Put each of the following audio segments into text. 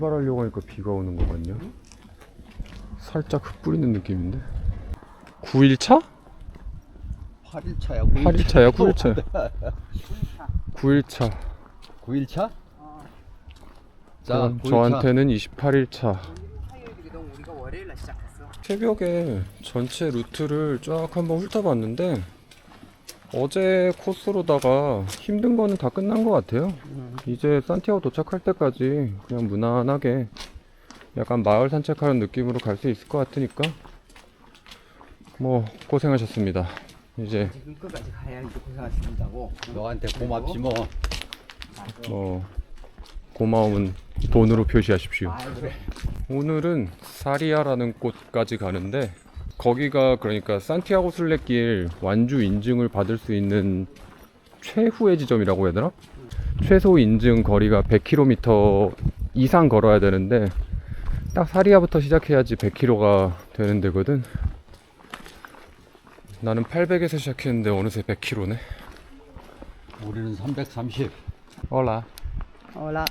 출발하려고 하니까 비가 오는 거 같냐? 살짝 흙 뿌리는 느낌인데? 9일차? 8일차야 8일차야 9일차 9일차 9일차? 자 저, 9일차 저한테는 28일차 화요일이기도 우리가 월요일 날 시작했어. 새벽에 전체 루트를 쫙 한번 훑어봤는데 어제 코스로다가 힘든 거는 다 끝난 것 같아요. 이제 산티아고 도착할 때까지 그냥 무난하게 약간 마을 산책하는 느낌으로 갈 수 있을 것 같으니까 뭐 고생하셨습니다. 이제 지금 끝까지 가야 이제 고생하신다고. 너한테 고맙지 뭐 뭐 고마움은 돈으로 표시하십시오. 아 그래. 오늘은 사리아라는 곳까지 가는데 거기가 그러니까 산티아고 순례길 완주 인증을 받을 수 있는 최후의 지점이라고 해야 되나? 최소 인증 거리가 100km 이상 걸어야 되는데 딱 사리아부터 시작해야지 100km가 되는 데거든. 나는 800에서 시작했는데 어느새 100km네. 우리는 330 올라. 어라.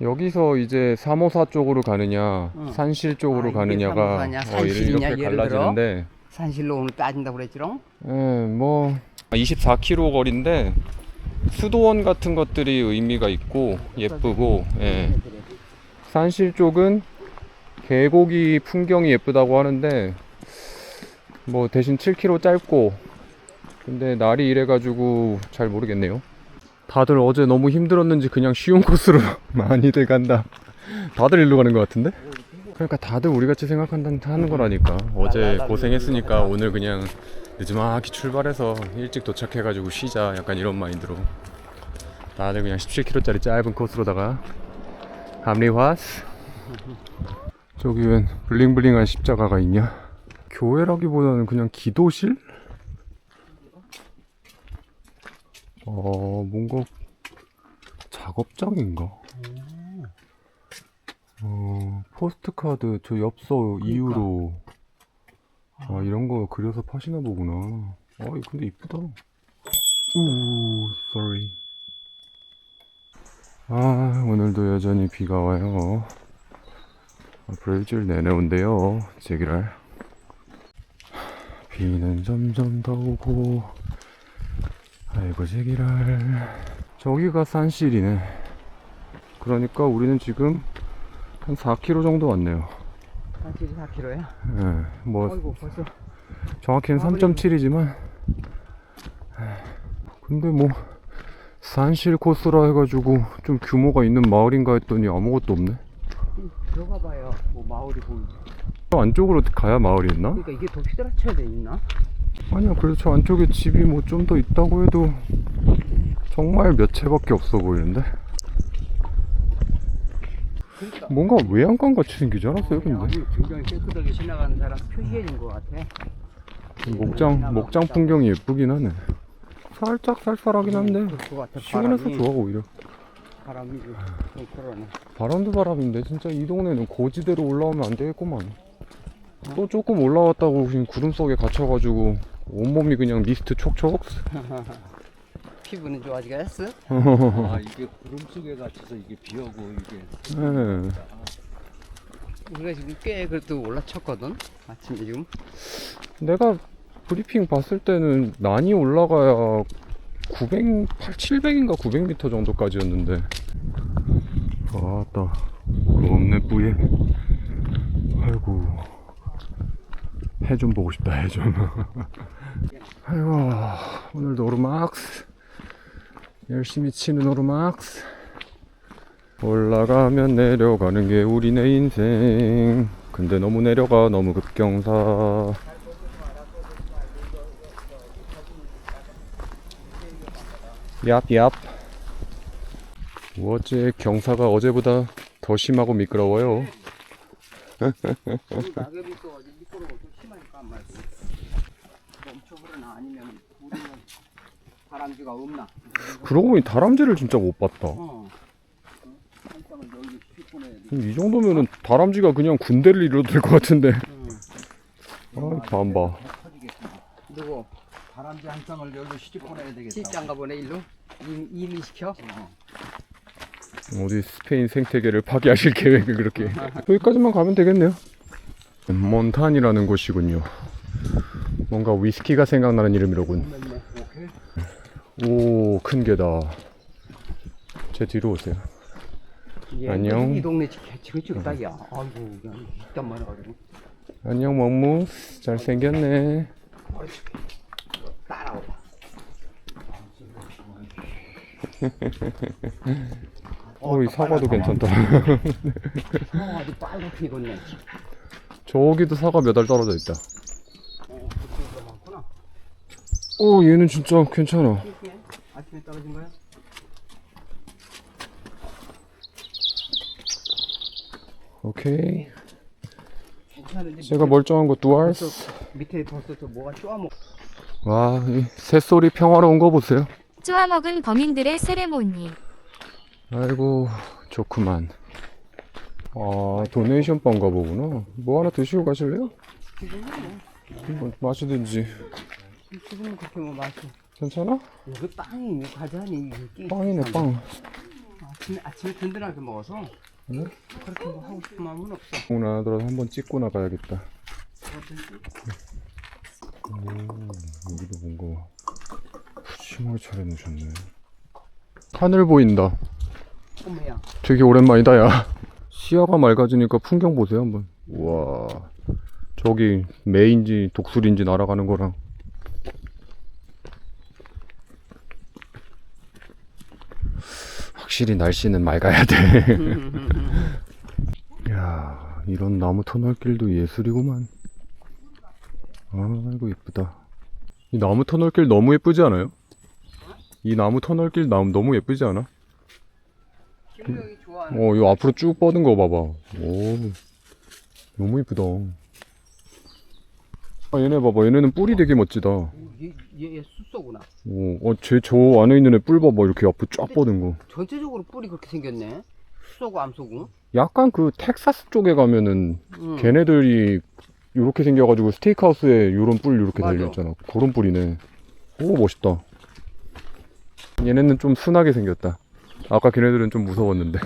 여기서 이제 사모사 쪽으로 가느냐, 응. 산실 쪽으로 아, 이게 가느냐가 어, 산실이냐, 이렇게 예를 들어? 갈라지는데, 산실로 오늘 따진다고 그랬지롱? 예, 뭐 24km 거리인데 수도원 같은 것들이 의미가 있고 예쁘고, 예. 산실 쪽은 계곡이 풍경이 예쁘다고 하는데 뭐 대신 7km 짧고, 근데 날이 이래가지고 잘 모르겠네요. 다들 어제 너무 힘들었는지 그냥 쉬운 코스로 많이들 간다. 다들 일로 가는 것 같은데? 그러니까 다들 우리 같이 생각한다는 하는 거라니까. 어제 고생했으니까 오늘 그냥 늦지막히 출발해서 일찍 도착해가지고 쉬자. 약간 이런 마인드로. 다들 그냥 17km짜리 짧은 코스로다가 합리화스. 저기 웬 블링블링한 십자가가 있냐? 교회라기보다는 그냥 기도실? 어, 뭔가 작업장인가? 어, 포스트카드 저 엽서 이후로 아 이런 거 그려서 파시나 보구나. 아 근데 이쁘다. 우, sorry. 아 오늘도 여전히 비가 와요. 앞으로 일주일 내내 온대요. 제기랄. 비는 점점 더 오고 아이고 제기랄 저기가 산실이네 그러니까 우리는 지금 한 4km 정도 왔네요 산실이 4km야? 예, 뭐 어이구 벌써. 정확히는 아, 3.7이지만 근데 뭐 산실 코스라 해가지고 좀 규모가 있는 마을인가 했더니 아무것도 없네 들어가 봐요. 뭐 마을이 보이지. 저 안쪽으로 가야 마을이 있나? 그러니까 이게 도시드라쳐야 돼 있나? 아니야 그래서 저 안쪽에 집이 뭐 좀 더 있다고 해도 정말 몇 채밖에 없어 보이는데 그러니까. 뭔가 외양간 같이 생기지 않았어요 근데 아니 굉장히 깨끗하게 지나가는 사람 표시해 준 것 같아. 목장 목장 풍경이 예쁘긴 하네 살짝 쌀쌀하긴 한데 그럴 것 같아. 시원해서. 좋아 오히려 바람이 좀 그러네. 바람도 바람인데 진짜 이 동네는 고지대로 올라오면 안 되겠구만 또 조금 올라왔다고 그냥 구름 속에 갇혀가지고 온몸이 그냥 미스트 촉촉 피부는 좋아지겠어? 아 이게 구름 속에 갇혀서 이게 비 오고 이게 네. 우리가 지금 꽤 그래도 올라쳤거든. 아침에 지금. 내가 브리핑 봤을 때는 난이 올라가야 900, 8, 700인가 900m 정도까지였는데 아따 겁내 뿌예 아이고 해 좀 보고 싶다 해 좀 아이고 오늘도 오르막스 열심히 치는 오르막스 올라가면 내려가는 게 우리네 인생. 근데 너무 내려가 너무 급경사. 얍얍. 어제 경사가 어제보다 더 심하고 미끄러워요 흐르나 아니면 바람쥐가 없나? 그러고 보니 다람쥐를 진짜 못 봤다. 어. 휘뿌내야 돼. 이 정도면은 다람쥐가 그냥 군대를 이뤄도 될 것 같은데. 응. 아 밤봐. 터지겠구나. 누구 바람쥐 한 쌍을 열로 시집 보내야 되겠다. 시장가 보내 일로. 임, 임의시켜? 어. 어디 스페인 생태계를 파괴하실 계획을 그렇게. 여기까지만 가면 되겠네요. 몬탄이라는 곳이군요 뭔가 위스키가 생각나는 이름이로군. 오 큰 개다. 제 뒤로 오세요. 안녕. 이 동네 지금 지금 딱이야. 아이고 이딴 말 해가지고 안녕 멍무스 잘생겼네. 따라와. 어이 사과도 괜찮다. 어, 아주 빨갛게 익었네. 저기도 사과 몇 알 떨어져 있다 어, 그쪽도 많구나. 오 얘는 진짜 괜찮아 아침에 떨어진 거야? 오케이 괜찮은데 제가 멀쩡한 거두 알. 벌써 밑에 벌써 저 뭐가 쪼아먹. 와, 이 새소리 평화로운 거 보세요. 쪼아먹은 범인들의 세레모니. 아이고, 좋구만. 아, 도네이션 빵가 보구나. 뭐 하나 드시고 가실래요? 뭐 마시든지. 지금은 그렇게 뭐 맛이. 괜찮아? 여기 빵이 과자니 이게 빵이네, 빵. 아침에 아침에 든든하게 먹어서 응? 그렇게 뭐 하고 싶은 마음은 없어. 오늘 하더라도 한번 찍고 나가야겠다. 음, 여기도 뭔가 푸짐하게 차려놓으셨네. 하늘 보인다. 어머야. 되게 오랜만이다 야 시야가 맑아지니까 풍경 보세요 한번 우와 저기 매인지 독수리인지 날아가는 거랑 확실히 날씨는 맑아야 돼 야, 이런 나무 터널길도 예술이구만. 아이고 예쁘다. 이 나무 터널길 너무 예쁘지 않아요? 이 나무 터널길 나무 너무 예쁘지 않아? 김명이 좋아하는. 어, 이 앞으로 쭉 뻗은 거 봐봐. 오, 너무 이쁘다. 아, 얘네 봐봐. 얘네는 뿔이 되게 멋지다. 어, 얘얘 얘 숫소구나. 어, 쟤저 안에 있는 애 뿔 봐봐. 이렇게 앞으로 쫙 뻗은 거. 전체적으로 뿔이 그렇게 생겼네. 숫소고 암소고. 약간 그 텍사스 쪽에 가면은 응. 걔네들이 이렇게 생겨가지고 스테이크하우스에 요런 뿔 이렇게 맞아. 달려있잖아. 그런 뿔이네. 오, 멋있다. 얘네는 좀 순하게 생겼다. 아까 걔네들은 좀 무서웠는데.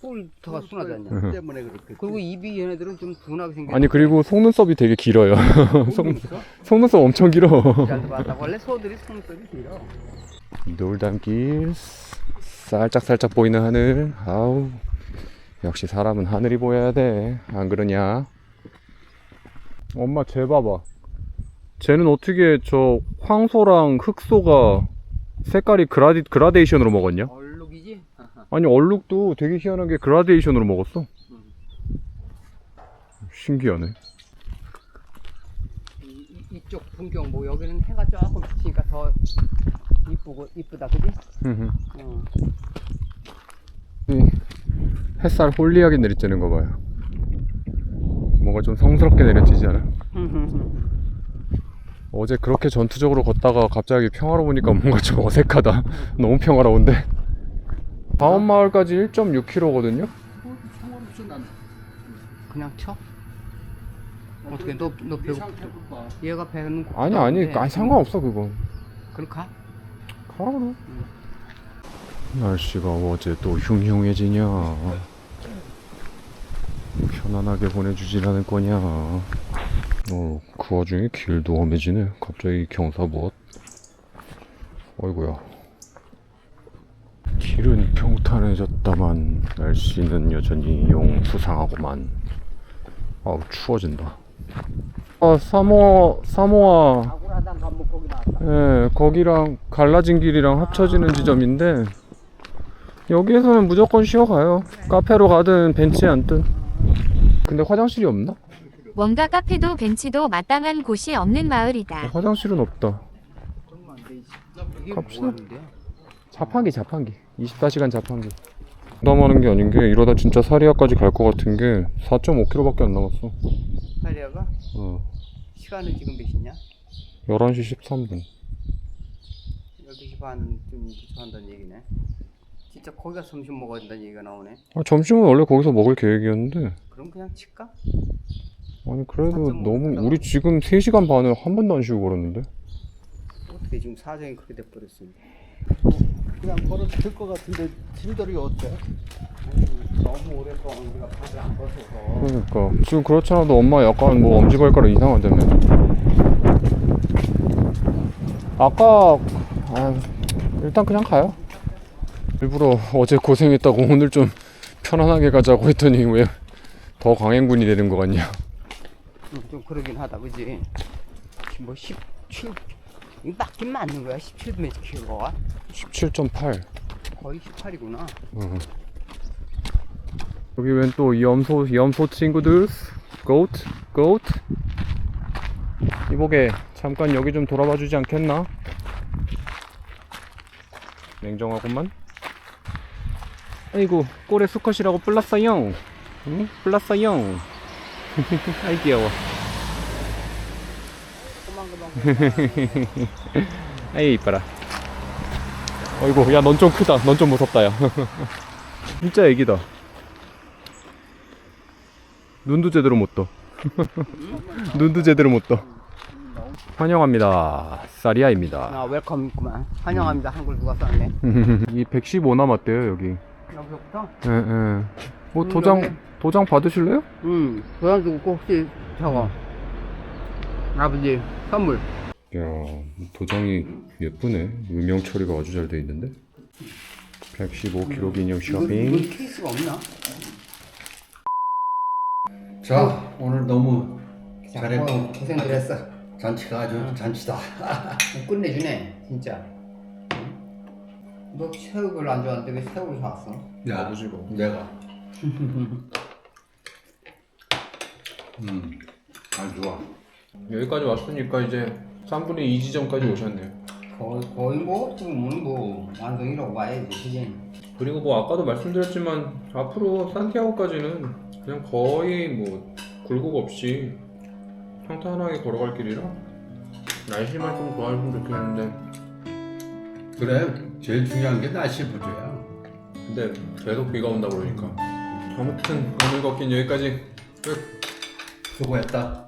뿔터가 순하지 않냐. 응. 때문에 그렇게 그리고 입이 얘네들은 좀 둔하게 생겼. 아니, 그리고 속눈썹이 되게 길어요. 속? 속눈썹 엄청 길어. 잘 봤다. 원래 소들이 속눈썹이 길어. 돌담길 살짝 살짝 보이는 하늘 아우 역시 사람은 하늘이 보여야 돼 안 그러냐 엄마 쟤 봐봐 쟤는 어떻게 저 황소랑 흑소가 색깔이 그라디, 그라데이션으로 먹었냐? 아니 얼룩도 되게 희한하게 그라데이션으로 먹었어 신기하네 이, 이- 이 쪽 풍경 뭐 여기는 해가 조금 비치니까 더 이쁘고 이쁘다 그지? 어. 이 햇살 홀리하게 내리쬐는 거 봐요 뭔가 좀 성스럽게 내려지지 않아? 어제 그렇게 전투적으로 걷다가 갑자기 평화로우니까 뭔가 좀 어색하다. 너무 평화로운데. 다음 마을까지 1.6km거든요. 상관없어 난 그냥 쳐? 어떻게 너 너 배고 얘가 배는 고프다 아니 아니 아니 상관없어 그거. 그럼 가? 가 그럼. 날씨가 어제 또 흉흉해지냐. 편안하게 보내주질 않을 거냐. 어, 그 와중에 길도 험해지네. 갑자기 경사무엇. 어이구야. 길은 평탄해졌다만 날씨는 여전히 용 수상하구만. 아우 추워진다. 아 사모 사모아 예, 거기랑 갈라진 길이랑 합쳐지는 지점인데 여기에서는 무조건 쉬어가요. 카페로 가든 벤치에 앉든. 근데 화장실이 없나? 뭔가 카페도 벤치도 마땅한 곳이 없는 마을이다. 화장실은 없다. 갑시다. 자판기 자판기. 24시간 자판기. 부담하는 게 아닌 게 이러다 진짜 사리아까지 갈 것 같은 게 4.5km밖에 안 남았어. 하리아가 어, 시간은 지금 몇 시냐? 11시 13분. 12시 반쯤 도착한다는 얘기네 진짜 거기 가서 점심 먹어야 된다는 얘기가 나오네 아, 점심은 원래 거기서 먹을 계획이었는데 그럼 그냥 칠까? 아니 그래도 4.5 너무. 우리 지금 3시간 반을 한 번도 안 쉬고 걸었는데 어떻게 지금 사정이 그렇게 돼버렸습니다 그냥 걸어도 될것 같은데 짐들이 어때? 너무 오랫동안 우리가 발을 안 벗어서. 그러니까. 지금 그렇지 않아도 엄마 약간 뭐 엄지발가락 이상하다며 아까 아, 일단 그냥 가요. 일부러 어제 고생했다고 오늘 좀 편안하게 가자고 했더니 왜 더 강행군이 되는 거 같냐. 음, 좀 그러긴 하다. 그지? 뭐 17, 이 맞긴 맞는 거야 17kg가 17.8 거의 18이구나. 어. 여기 웬 또 염소 염소 친구들? Goat? Goat? 이보게 잠깐 여기 좀 돌아봐 주지 않겠나? 냉정하구만. 아이고 꼴에 수컷이라고 불렀어요. 응? 불렀어요. 아이 귀여워 아이 이뻐라. 어이구 야 넌 좀 크다. 넌 좀 무섭다 야. 진짜 애기다. 눈도 제대로 못 떠. 눈도 제대로 못 떠. 환영합니다. 사리아입니다. 아 웰컴 있구만. 환영합니다. 한글 누가 썼네. 이 115 남았대요 여기. 여기서부터? 예 예. 뭐 음, 도장 여기. 도장 받으실래요? 응 도장 주고 꼭 혹시 저거 아버지 선물. 야 도장이 예쁘네. 음영 처리가 아주 잘 돼 있는데? 115kg 기념 이거, 쇼핑. 이건 케이스가 없나? 자 오늘 너무 자, 잘했고 어, 고생들 했어. 잔치가 아주 잔치다. 뭐 끝내주네 진짜. 응? 너 새우를 안 좋아하는데 왜 새우를 사왔어? 야 아버지 뭐. 내가. 음 아주 좋아 여기까지 왔으니까 이제 3분의 2 지점까지 오셨네요. 거의, 거의 뭐 지금은 뭐 완성이라고 봐야지 그지? 그리고 뭐 아까도 말씀드렸지만 앞으로 산티아고까지는 그냥 거의 뭐 굴곡 없이 평탄하게 걸어갈 길이라 날씨만 좀 좋아졌으면 좋겠는데. 그래 제일 중요한 게 날씨 부조야. 근데 계속 비가 온다 그러니까. 아무튼 오늘 걷긴 여기까지. 끝. 수고했다